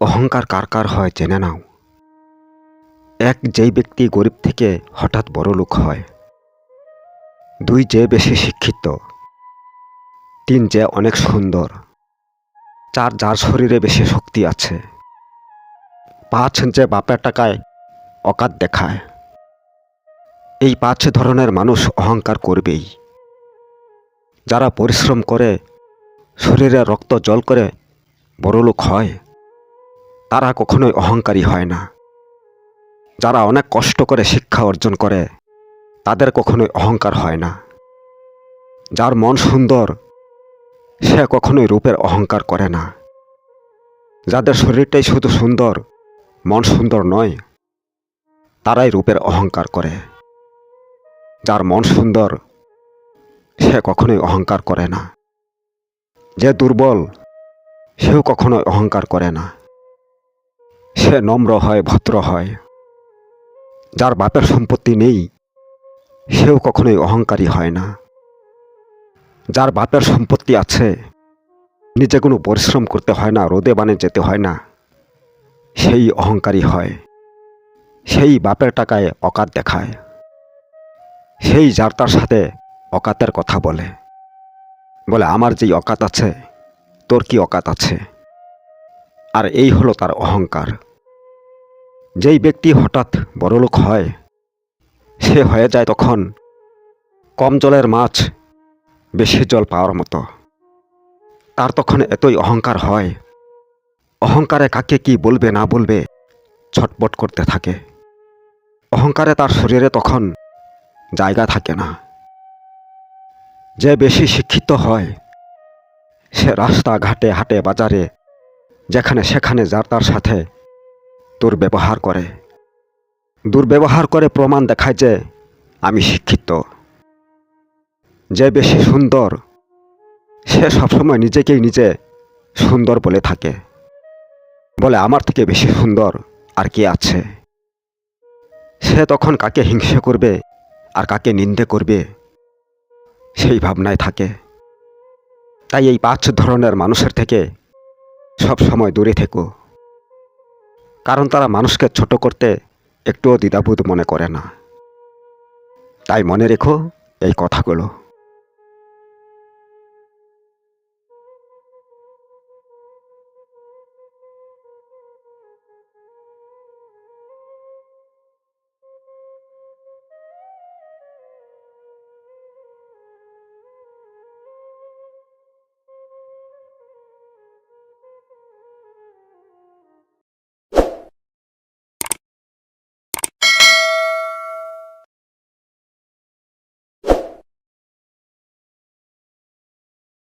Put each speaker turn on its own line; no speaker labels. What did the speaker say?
অহংকার কার কার হয় জেনে নাও। এক যেই ব্যক্তি গরিব থেকে হঠাৎ বড় লোক হয়, দুই যে বেশি শিক্ষিত, তিন যে অনেক সুন্দর, চার যার শরীরে বেশি শক্তি আছে, পাঁচ যে বাপের টাকায় অকাত দেখায়। এই পাঁচ ধরনের মানুষ অহংকার করবেই। যারা পরিশ্রম করে, শরীরে রক্ত জল করে বড়লোক হয় তারা কখনোই অহংকারী হয় না। যারা অনেক কষ্ট করে শিক্ষা অর্জন করে, তাদের কখনোই অহংকার হয় না। যার মন সুন্দর, সে কখনোই রূপের অহংকার করে না। যাদের শরীরটাই শুধু সুন্দর, মন সুন্দর নয়, তারাই রূপের অহংকার করে। যার মন সুন্দর, সে কখনোই অহংকার করে না। যে দুর্বল, সেও কখনোই অহংকার করে না। সে নম্র হয়, ভদ্র হয়। যার বাপের সম্পত্তি নেই, সেও কখনোই অহংকারী হয় না। যার বাপের সম্পত্তি আছে, নিজে কোনো পরিশ্রম করতে হয় না, রোদে বানে যেতে হয় না, সেই অহংকারী হয়। সেই বাপের টাকায় অকাত দেখায়। সেই যার তার সাথে অকাতের কথা বলে। বলে, আমার যেই অকাত আছে, তোর কি অকাত আছে? আর এই হলো তার অহংকার। যেই ব্যক্তি হঠাৎ বড়লোক হয়, সে হয়ে যায় তখন কম জলের মাছ, বেশি জল পাওয়ার মতো। তার তখন এতই অহংকার হয়। অহংকারে কাকে কি বলবে না বলবে ছটপট করতে থাকে। অহংকারে তার শরীরে তখন জায়গা থাকে না। যে বেশি শিক্ষিত হয়, সে রাস্তাঘাটে, হাটে, বাজারে, যেখানে সেখানে যার তার সাথে দুর্ব্যবহার করে। দুর্ব্যবহার করে প্রমাণ দেখায় যে আমি শিক্ষিত। যে বেশি সুন্দর, সে সবসময় নিজেকেই নিজে সুন্দর বলে থাকে। বলে, আমার থেকে বেশি সুন্দর আর কে আছে? সে তখন কাকে হিংসে করবে আর কাকে নিন্দে করবে, সেই ভাবনায় থাকে। তাই এই পাঁচ ধরনের মানুষের থেকে সব সময় দূরে থেকো। কারণ তারা মানুষকে ছোট করতে একটুও দ্বিধাবোধ মনে করে না। তাই মনে রেখো এই কথাগুলো।